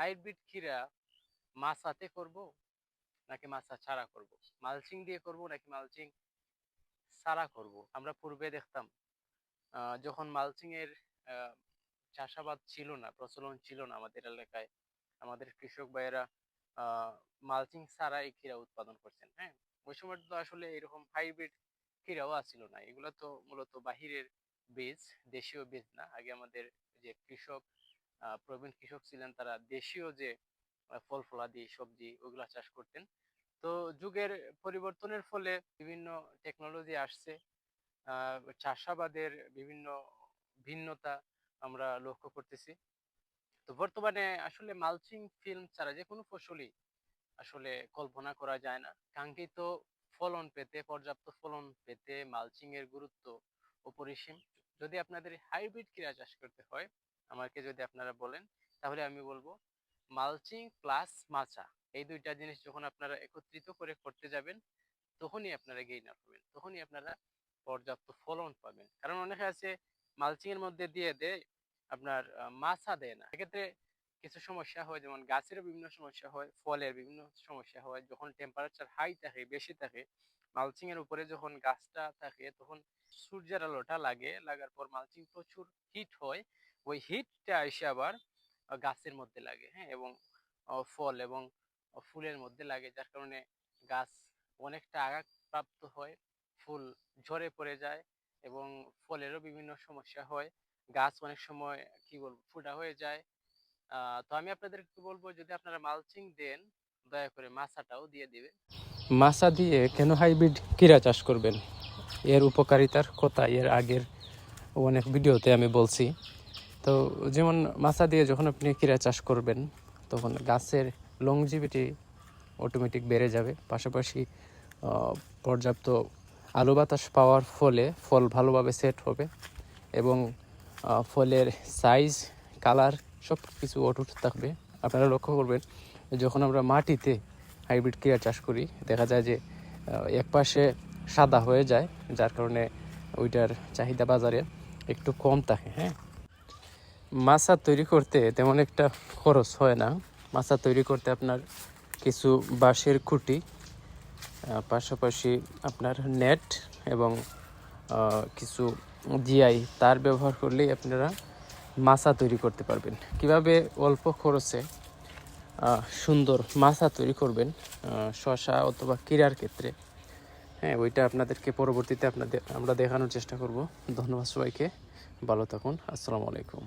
Hybrid ক্ষীরা মাছাতে করব নাকি মাছা ছাড়া করব? মালচিং দিয়ে করব নাকি মালচিং ছাড়া করব? আমরা পূর্বে দেখতাম যখন মালচিং এর আহ, চাষাবাদ ছিল না প্রচলন ছিল না আমাদের এলাকায় আমাদের কৃষক ভাইয়েরা মালচিং ছাড়াই ক্ষীরা উৎপাদন করছেন হ্যাঁ? ওই সময় তো আসলে এরকম হাইব্রিড ক্ষীরাও আসছিল না। এগুলো তো মূলত বাহিরের বীজ দেশীয় বীজ না। আগে আমাদের যে কৃষক প্রবীণ কৃষক ছিলেন তারা দেশীয় যে ফল, ফলাদি, সবজি, ওগুলা চাষ করতেন। তো যুগের পরিবর্তনের ফলে বিভিন্ন টেকনোলজি আসছে। চাষাবাদের বিভিন্ন ভিন্নতা আমরা লক্ষ্য করতেছি। তো বর্তমানে আসলে মালচিং ফিল্ম ছাড়া যে কোনো ফসলই আসলে কল্পনা করা যায় না। কাঙ্ক্ষিত ফলন পেতে, পর্যাপ্ত ফলন পেতে মালচিং এর গুরুত্ব অপরিসীম। যদি আপনাদের হাইব্রিড কীরা চাষ করতে হয় আমাকে যদি আপনারা বলেন, তাহলে আমি বলব মালচিং প্লাস মাচা এই দুইটা জিনিস যখন আপনারা একত্রিত করে করতে যাবেন, তখনই আপনারা গেইনার পাবেন তখনই আপনারা পর্যাপ্ত ফলন পাবেন। কারণ অনেকে আছে মালচিং এর মধ্যে দিয়ে দেয়, আপনার মাছা দেয় না। এক্ষেত্রে কিছু সমস্যা হয়, যেমন গাছের বিভিন্ন সমস্যা হয়, ফলের বিভিন্ন সমস্যা হয়। যখন টেম্পারেচার হাই থাকে, বেশি থাকে মালচিং এর উপরে যখন গাছটা থাকে, তখন সূর্যের আলোটা লাগে। লাগার পর মালচিং প্রচুর হিট হয়। ওই হিটটা এসে আবার গাছের মধ্যে লাগে হ্যাঁ? এবং ফল এবং ফুলের মধ্যে লাগে, যার কারণে গাছ অনেকটা আঘাত প্রাপ্ত হয়, ফুল ঝরে পড়ে যায় এবং ফলেরও বিভিন্ন সমস্যা হয়। গাছ অনেক সময়, কি বলব, ফুটা হয়ে যায়। তো আমি আপনাদেরকে বলব, যদি আপনারা মালচিং দেন, দয়া করে মাছাটাও দিয়ে দিবেন। মাছা দিয়ে কেন হাইব্রিড কীরা চাষ করবেন? এর উপকারিতার কথা, এর আগের অনেক ভিডিওতে আমি বলছি। তো যেমন মাছা দিয়ে যখন আপনি কীরা চাষ করবেন, তখন গাছের লংজিভিটি অটোমেটিক বেড়ে যাবে। পাশাপাশি পর্যাপ্ত আলো বাতাস পাওয়ার ফলে ফল ভালোভাবে সেট হবে এবং ফলের সাইজ কালার সব কিছু অটুট থাকবে। আপনারা লক্ষ্য করবেন, যখন আমরা মাটিতে হাইব্রিড কীরা চাষ করি, দেখা যায় যে এক পাশে সাদা হয়ে যায়, যার কারণে ওইটার চাহিদা বাজারে একটু কম থাকে হ্যাঁ? মাছা তৈরি করতে তেমন একটা খরচ হয় না। মাছা তৈরি করতে আপনার কিছু বাঁশের খুঁটি পাশাপাশি আপনার নেট এবং কিছু জিআই, তার ব্যবহার করলেই আপনারা মাছা তৈরি করতে পারবেন। কীভাবে অল্প খরচে সুন্দর মাছা তৈরি করবেন শশা অথবা কিরার ক্ষেত্রে? হ্যাঁ ওইটা আপনাদেরকে পরবর্তীতে আপনাদের, আমরা দেখানোর চেষ্টা করব। ধন্যবাদ সবাইকে। ভালো থাকুন। আসসালামু আলাইকুম।